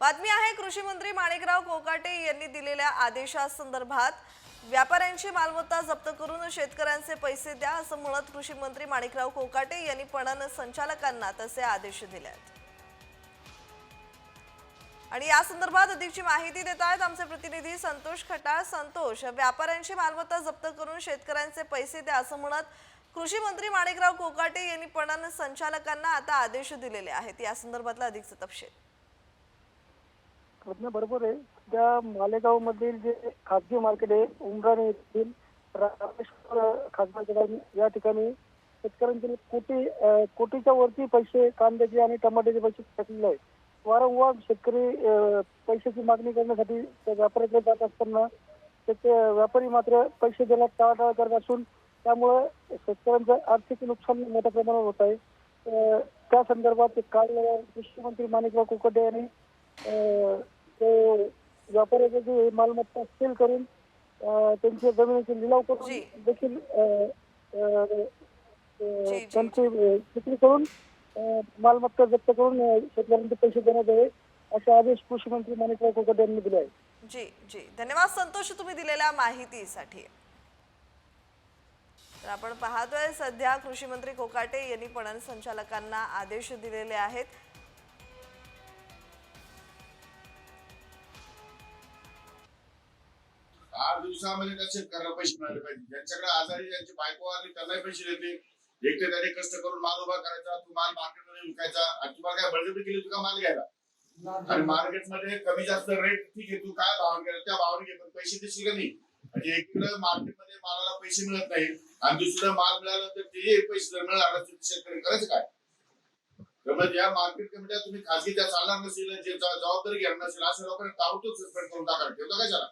बातमी आहे कृषी मंत्री माणिकराव कोकाटे यांनी दिलेल्या आदेशासंदर्भात व्यापाऱ्यांची मालमत्ता जप्त करून शेतकऱ्यांचे पैसे द्या असं म्हणत कृषी मंत्री माणिकराव कोकाटे यांनी पणन संचालकांना तसे आदेश दिले आहेत. आणि या संदर्भात अधिकची माहिती देत आहेत आमचे प्रतिनिधी संतोष खटाळ संतोष व्यापाऱ्यांची मालमत्ता जप्त करून शेतकऱ्यांचे पैसे द्या असं म्हणत कृषी मंत्री माणिकराव कोकाटे यांनी पणन संचालकांना आता आदेश दिलेले आहेत. या संदर्भातला अधिकचा तपशील. म्हणणं बरोबर आहे. त्या मालेगाव मधील जे खाजगी मार्केट आहे उमराणे येथील रामेश्वर खासदार ठिकाणी या ठिकाणी शेतकऱ्यांचे कोटी कोटीच्या वरती पैसे कांद्याचे आणि टमाट्याचे पैसे टाकलेले आहेत. वारंवार शेतकरी पैशाची मागणी करण्यासाठी त्या व्यापाऱ्याकडे जात असताना त्याचे व्यापारी मात्र पैसे देण्यात टाळाटाळ करत असून त्यामुळे शेतकऱ्यांचं आर्थिक नुकसान मोठ्या प्रमाणावर होत आहे. त्या संदर्भात काल कृषी मंत्री माणिकराव कुकटे यांनी व्यापाऱ्याचे जे मालमत्ता सील करून त्यांच्या जमिनीचे लिलाव जी. करून देखील अं, अं, अं, जी, जी. त्यांची अं, विक्री करून अं, मालमत्ता जप्त करून अं, शेतकऱ्यांचे पैसे देण्यात यावे असे आदेश कृषी मंत्री माणिकराव कोकटे यांनी दिले आहेत जी जी धन्यवाद संतोष तुम्ही दिलेल्या माहितीसाठी तर आपण पाहतोय सध्या कृषी मंत्री कोकाटे यांनी पणन संचालकांना आदेश दिलेले आहेत दिवसामध्ये त्या शेतकऱ्याला पैसे मिळाले पाहिजे. ज्यांच्याकडे आजारी ज्यांची बायको आली त्यांनाही पैसे देते. एक तर त्याने कष्ट करून माल उभा करायचा तू माल मार्केटमध्ये विकायचा. आणि तुम्हाला काय बळजबरी केली तुका माल घ्यायला? आणि मार्केटमध्ये कमी जास्त रेट ठीक आहे तू काय भाव केला त्या भावाने घे पण पैसे देशील का नाही? म्हणजे एकीकडे मार्केटमध्ये मालाला पैसे मिळत नाही. आणि दुसरीकडे माल मिळाला तर ते पैसे जर मिळाला तर शेतकरी करायचं काय? त्यामुळे ज्या मार्केट कमिट्या तुम्ही खासगी त्या चालणार नसेल जे जबाबदारी घेणार नसेल अशा लोकांना ताबडतोब सस्पेंड करून टाकायला ठेवता कशाला